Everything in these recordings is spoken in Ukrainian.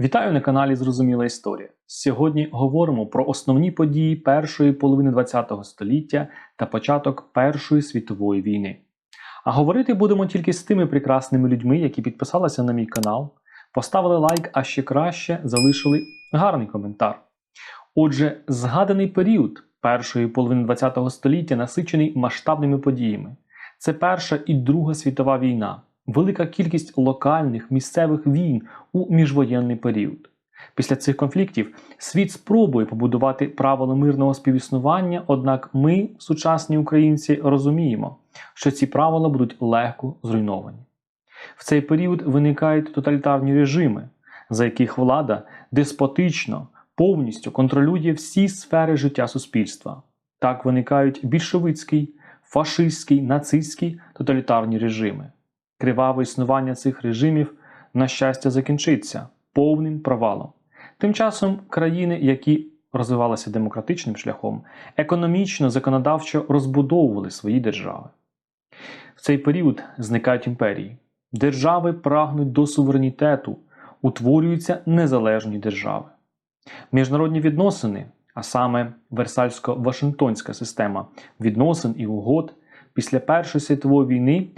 Вітаю на каналі Зрозуміла Історія. Сьогодні говоримо про основні події першої половини ХХ століття та початок Першої світової війни. А говорити будемо тільки з тими прекрасними людьми, які підписалися на мій канал, поставили лайк, а ще краще залишили гарний коментар. Отже, згаданий період першої половини ХХ століття насичений масштабними подіями. Це Перша і Друга світова війна, велика кількість локальних місцевих війн у міжвоєнний період. Після цих конфліктів світ спробує побудувати правила мирного співіснування, однак ми, сучасні українці, розуміємо, що ці правила будуть легко зруйновані. В цей період виникають тоталітарні режими, за яких влада деспотично повністю контролює всі сфери життя суспільства. Так виникають більшовицький, фашистський, нацистський тоталітарні режими. Криваве існування цих режимів, на щастя, закінчиться повним провалом. Тим часом країни, які розвивалися демократичним шляхом, економічно, законодавчо розбудовували свої держави. В цей період зникають імперії. Держави прагнуть до суверенітету, утворюються незалежні держави. Міжнародні відносини, а саме Версальсько-Вашингтонська система відносин і угод після Першої світової війни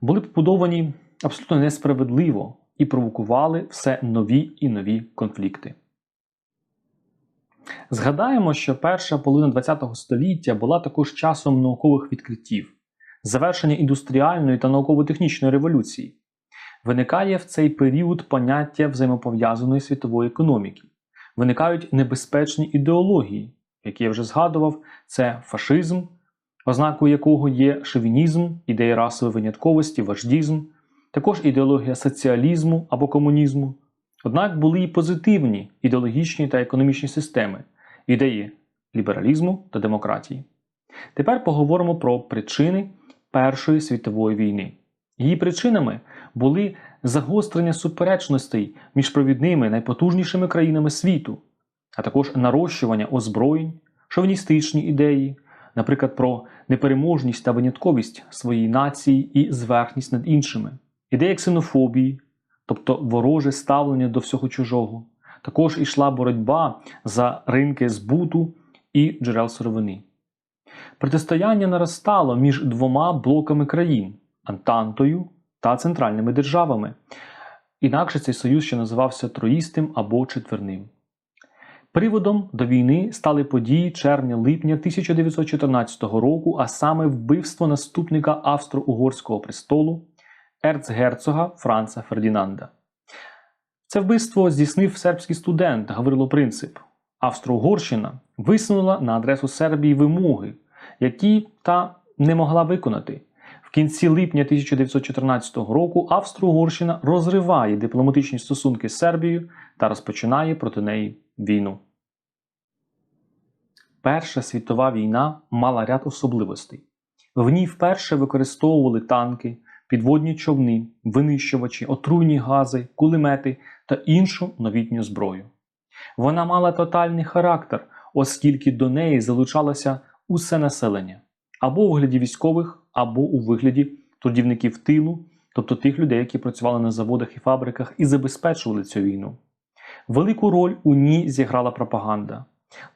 були побудовані абсолютно несправедливо і провокували все нові і нові конфлікти. Згадаємо, що перша половина ХХ століття була також часом наукових відкриттів, завершення індустріальної та науково-технічної революції. Виникає в цей період поняття взаємопов'язаної світової економіки, виникають небезпечні ідеології, які я вже згадував, це фашизм, ознакою якого є шовінізм, ідеї расової винятковості, вождізм, також ідеологія соціалізму або комунізму. Однак були і позитивні ідеологічні та економічні системи, ідеї лібералізму та демократії. Тепер поговоримо про причини Першої світової війни. Її причинами були загострення суперечностей між провідними найпотужнішими країнами світу, а також нарощування озброєнь, шовіністичні ідеї, наприклад, про непереможність та винятковість своєї нації і зверхність над іншими, ідея ксенофобії, тобто вороже ставлення до всього чужого. Також ішла боротьба за ринки збуту і джерел сировини. Протистояння наростало між двома блоками країн Антантою та центральними державами. Інакше цей союз ще називався Троїстим або Четверним. Приводом до війни стали події червня-липня 1914 року, а саме вбивство наступника Австро-Угорського престолу ерцгерцога Франца Фердінанда. Це вбивство здійснив сербський студент Гаврило Принцип. Австро-Угорщина висунула на адресу Сербії вимоги, які та не могла виконати. В кінці липня 1914 року Австро-Угорщина розриває дипломатичні стосунки з Сербією та розпочинає проти неї війну. Перша світова війна мала ряд особливостей. В ній вперше використовували танки, підводні човни, винищувачі, отруйні гази, кулемети та іншу новітню зброю. Вона мала тотальний характер, оскільки до неї залучалося усе населення або у вигляді військових, або у вигляді трудівників тилу, тобто тих людей, які працювали на заводах і фабриках і забезпечували цю війну. Велику роль у ній зіграла пропаганда,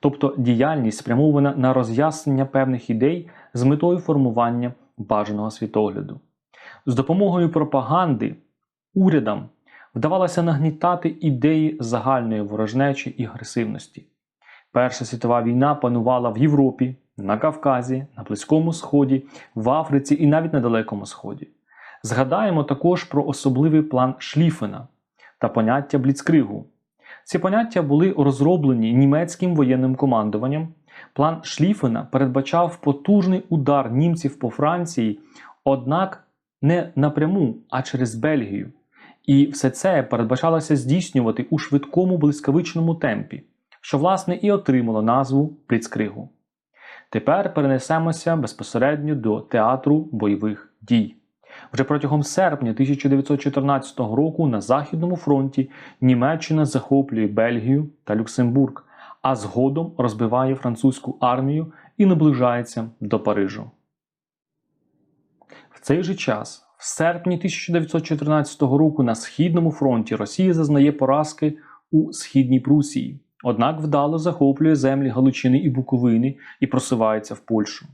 тобто діяльність спрямована на роз'яснення певних ідей з метою формування бажаного світогляду. З допомогою пропаганди урядам вдавалося нагнітати ідеї загальної ворожнечі і агресивності. Перша світова війна панувала в Європі, на Кавказі, на Близькому Сході, в Африці і навіть на Далекому Сході. Згадаємо також про особливий план Шліфена та поняття Бліцкригу. Ці поняття були розроблені німецьким воєнним командуванням. План Шліфена передбачав потужний удар німців по Франції, однак не напряму, а через Бельгію. І все це передбачалося здійснювати у швидкому блискавичному темпі, що, власне, і отримало назву Бліцкригу. Тепер перенесемося безпосередньо до театру бойових дій. Вже протягом серпня 1914 року на Західному фронті Німеччина захоплює Бельгію та Люксембург, а згодом розбиває французьку армію і наближається до Парижу. В цей же час, в серпні 1914 року, на Східному фронті Росія зазнає поразки у східній Прусії, однак вдало захоплює землі Галичини і Буковини і просувається в Польщу.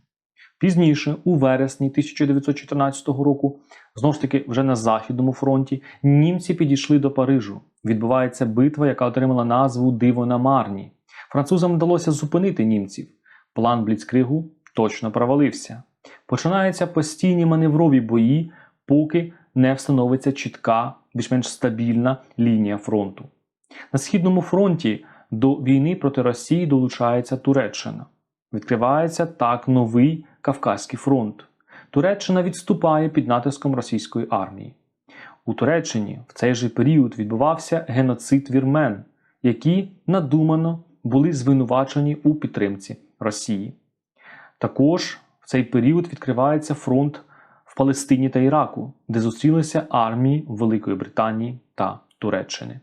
Пізніше, у вересні 1914 року, знову ж таки вже на Західному фронті, німці підійшли до Парижу. Відбувається битва, яка отримала назву Диво на Марні. Французам вдалося зупинити німців. План Бліцкригу точно провалився. Починаються постійні маневрові бої, поки не встановиться чітка, більш-менш стабільна лінія фронту. На східному фронті до війни проти Росії долучається Туреччина. Відкривається так новий Кавказький фронт. Туреччина відступає під натиском російської армії. У Туреччині в цей же період відбувався геноцид вірмен, які надумано були звинувачені у підтримці Росії. Також в цей період відкривається фронт в Палестині та Іраку, де зустрілися армії Великої Британії та Туреччини.